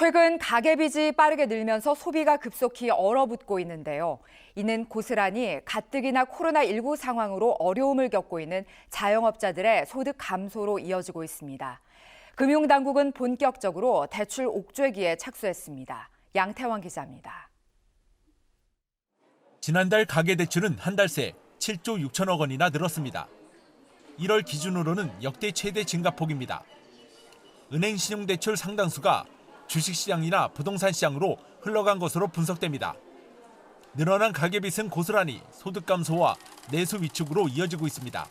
최근 가계빚이 빠르게 늘면서 소비가 급속히 얼어붙고 있는데요. 이는 고스란히 가뜩이나 코로나19 상황으로 어려움을 겪고 있는 자영업자들의 소득 감소로 이어지고 있습니다. 금융당국은 본격적으로 대출 옥죄기에 착수했습니다. 양태왕 기자입니다. 지난달 가계대출은 한 달 새 7조 6천억 원이나 늘었습니다. 1월 기준으로는 역대 최대 증가폭입니다. 은행 신용대출 상당수가 주식시장이나 부동산 시장으로 흘러간 것으로 분석됩니다. 늘어난 가계빚은 고스란히 소득 감소와 내수 위축으로 이어지고 있습니다.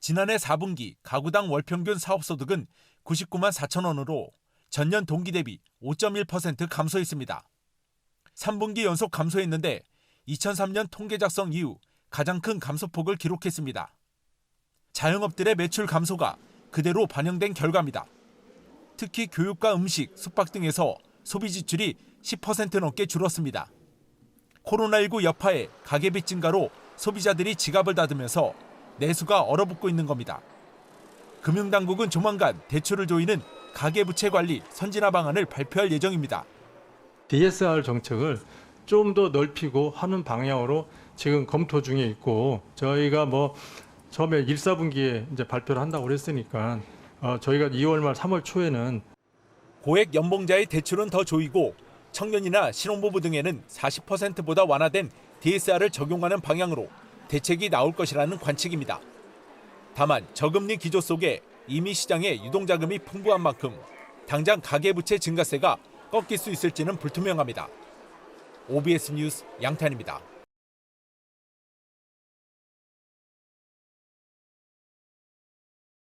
지난해 4분기 가구당 월평균 사업소득은 99만 4천 원으로 전년 동기 대비 5.1% 감소했습니다. 3분기 연속 감소했는데 2003년 통계 작성 이후 가장 큰 감소폭을 기록했습니다. 자영업들의 매출 감소가 그대로 반영된 결과입니다. 특히 교육과 음식, 숙박 등에서 소비 지출이 10% 넘게 줄었습니다. 코로나19 여파에 가계빚 증가로 소비자들이 지갑을 닫으면서 내수가 얼어붙고 있는 겁니다. 금융당국은 조만간 대출을 조이는 가계부채 관리 선진화 방안을 발표할 예정입니다. DSR 정책을 좀 더 넓히고 하는 방향으로 지금 검토 중에 있고 저희가 뭐 처음에 1, 4분기에 이제 발표를 한다고 그랬으니까 어, 저희가 2월 말 3월 초에는 고액 연봉자의 대출은 더 조이고 청년이나 신혼부부 등에는 40%보다 완화된 DSR을 적용하는 방향으로 대책이 나올 것이라는 관측입니다. 다만 저금리 기조 속에 이미 시장에 유동자금이 풍부한 만큼 당장 가계부채 증가세가 꺾일 수 있을지는 불투명합니다. OBS 뉴스 양탄입니다.